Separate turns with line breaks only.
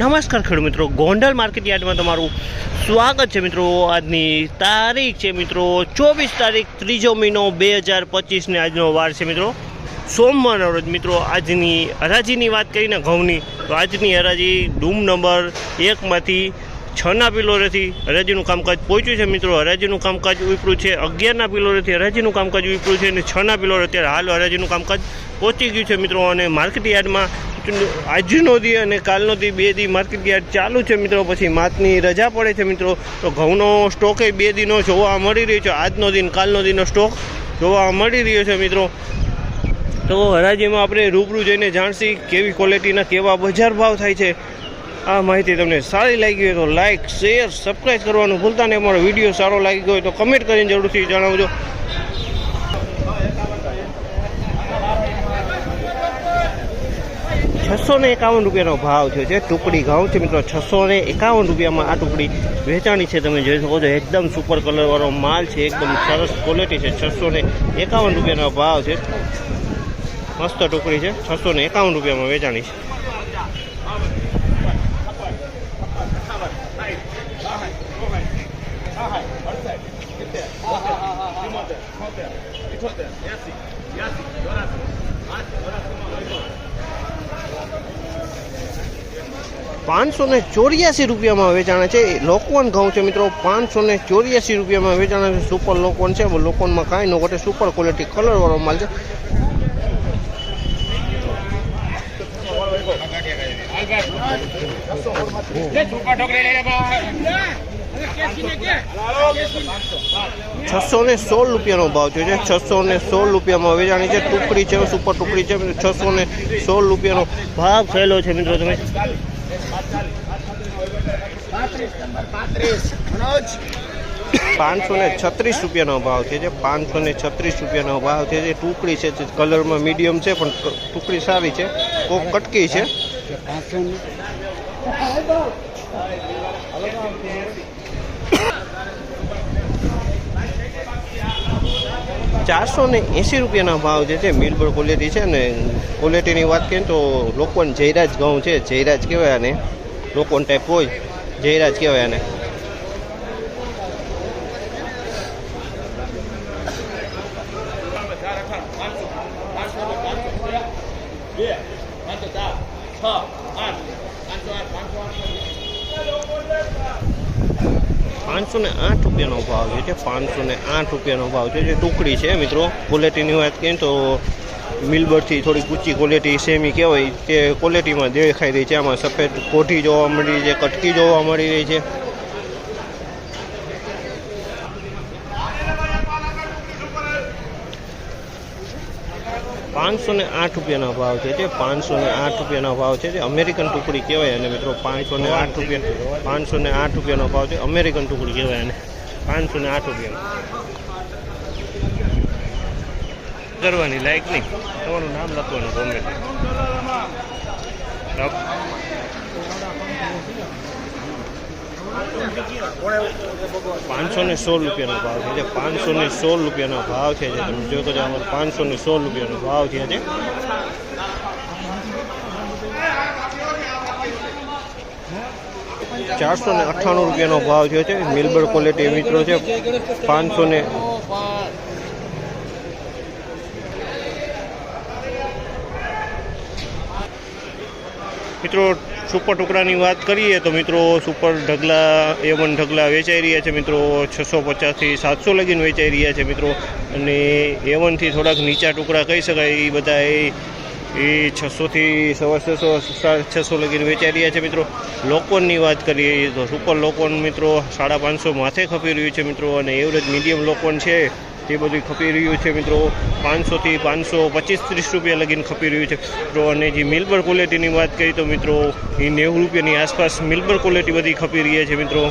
નમસ્કાર ખેડૂત મિત્રો. ગોંડલ માર્કેટ યાર્ડમાં તમારું સ્વાગત છે મિત્રો. આજની તારીખ છે મિત્રો ચોવીસ તારીખ, ત્રીજો મહિનો બે હજાર પચીસને આજનો વાર છે મિત્રો. સોમવારનો રોજ મિત્રો, આજની હરાજીની વાત કરીને ઘઉંની, તો આજની હરાજી ડૂમ નંબર એકમાંથી છના પિલોરેથી હરાજીનું કામકાજ પહોંચ્યું છે મિત્રો. હરાજીનું કામકાજ ઉપરું છે અગિયારના પિલોરેથી હરાજીનું કામકાજ ઉપરું છે અને છના પિલોર અત્યારે હાલ હરાજીનું કામકાજ પહોંચી ગયું છે મિત્રો. અને માર્કેટ યાર્ડમાં આજનો દી અને કાલનો દી બે દી માર્કેટ યાર્ડ ચાલુ છે મિત્રો. પછી માતની રજા પડે છે મિત્રો. તો ઘઉંનો સ્ટોક એ બે દિનો જોવા મળી રહ્યો છે. આજનો દિન કાલનો દીનો સ્ટોક જોવા મળી રહ્યો છે મિત્રો. તો હરાજીમાં આપણે રૂબરૂ જઈને જાણશી કેવી ક્વોલિટીના કેવા બજાર ભાવ થાય છે. આ માહિતી તમને સારી લાગી હોય તો લાઇક શેર સબસ્ક્રાઈબ કરવાનું ભૂલતા નહીં. અમારો વીડિયો સારો લાગી ગયો હોય તો કમેન્ટ કરીને જરૂરથી જણાવજો. છસો ને એકાવન રૂપિયાનો ભાવ થયો છે ટુકડી ઘઉં છે મિત્રો છસો ને એકાવન રૂપિયામાં આ ટુકડી વેચાણી છે તમે જોઈ શકો છો એકદમ સુપર કલરવાળો માલ છે એકદમ સરસ ક્વોલિટી છે છસો ને એકાવન રૂપિયાનો ભાવ છે મસ્ત ટુકડી છે છસો ને એકાવન રૂપિયામાં વેચાણી છે પાંચસો ને ચોર્યાસી રૂપિયામાં વેચાણ છે. લોકવન ઘઉં છે મિત્રો, પાંચસો ને ચોર્યાસી રૂપિયામાં વેચાણે છે. સુપર લોકવન છે. લોકવનમાં કાંઈ ન ઘટે. સુપર ક્વોલિટી કલરવાળો માલ છે. છસો ને સોળ રૂપિયાનો ભાવ થયો છે. છસો ને સોળ રૂપિયામાં વેચાણી છે. ટુકડી છે, સુપર ટુકડી છે. છસો ને સોળ રૂપિયાનો ભાવ થયેલો છે મિત્રો તમે. પાંચસો ને છત્રીસ રૂપિયાનો ભાવ છે. જે પાંચસો ને છત્રીસ રૂપિયાનો ભાવ છે. જે ટુકડી છે કલરમાં મીડિયમ છે પણ ટુકડી સારી છે. કોક કટકી છે. ચારસો ને એંસી રૂપિયાના ભાવ જે છે મિલબર ક્વોલિટી છે ને ક્વોલિટીની વાત કરીએ તો લોકોને જયરાજ ઘઉં છે, જયરાજ કહેવાય આને. લોકોન ટાઈપ હોય, જયરાજ કહેવાય આને. પાંચસો ને આઠ રૂપિયાનો ભાવ છે જે પાંચસો ને આઠ રૂપિયાનો ભાવ છે જે ટુકડી છે, મિત્રો. ક્વોલિટીની વાત કરીએ તો મિલબરથી થોડી ઊંચી ક્વોલિટી સેમી કહેવાય તે ક્વોલિટીમાં દેખાઈ રહી છે. આમાં સફેદ કોઠી જોવા મળી રહી છે, કટકી જોવા મળી રહી છે. પાંચસો ને આઠ રૂપિયાના ભાવ છે જે પાંચસો ને આઠ રૂપિયાના ભાવ છે જે અમેરિકન ટુકડી કહેવાય અને મિત્રો પાંચસો ને આઠ રૂપિયા પાંચસો ને આઠ રૂપિયાનો ભાવ છે અમેરિકન ટુકડી કહેવાય અને પાંચસો ને આઠ રૂપિયાનો કરવાની લાયક નહીં. તમારું નામ લખવાનું કોમેન્ટ પાંચસો ને સોળ રૂપિયાનો ભાવ છે. જે પાંચસો ને સોળ રૂપિયાનો ભાવ છે. જે તમે જોઈ તો છો પાંચસો ને સોળ રૂપિયાનો ભાવ છે. ચારસો ને અઠ્ઠાણું રૂપિયાનો ભાવ થયો છે. મિલબર ક્વોલિટી મિત્રો છે. પાંચસો ને મિત્રો, સુપર ટુકડાની વાત કરીએ તો મિત્રો, સુપર ઢગલા એ વન ઢગલા વેચાઈ રહ્યા છે મિત્રો. છસો પચાસથી સાતસો લગીન વેચાઈ રહ્યા છે મિત્રો. અને એ વનથી થોડાક નીચા ટુકડા કહી શકાય એ બધા એ એ છસોથી સવા છસો સાડા છસો લગીને વેચાઈ રહ્યા છે મિત્રો. લોકોનની વાત કરીએ તો સુપર લોકોન મિત્રો સાડા પાંચસો માથે ખપી રહ્યું છે મિત્રો. અને એવરેજ મીડિયમ લોકોન છે. તે બધું ખપી રહ્યું છે મિત્રો. પાંચસોથી પાંચસો પચીસ ત્રીસ રૂપિયા લગીને ખપી રહ્યું છે. મિત્રો અને જે મિલબર ક્વોલિટીની વાત કરીએ તો મિત્રો એ નેવું રૂપિયાની આસપાસ મિલ્બર ક્વોલિટી બધી ખપી રહી છે મિત્રો.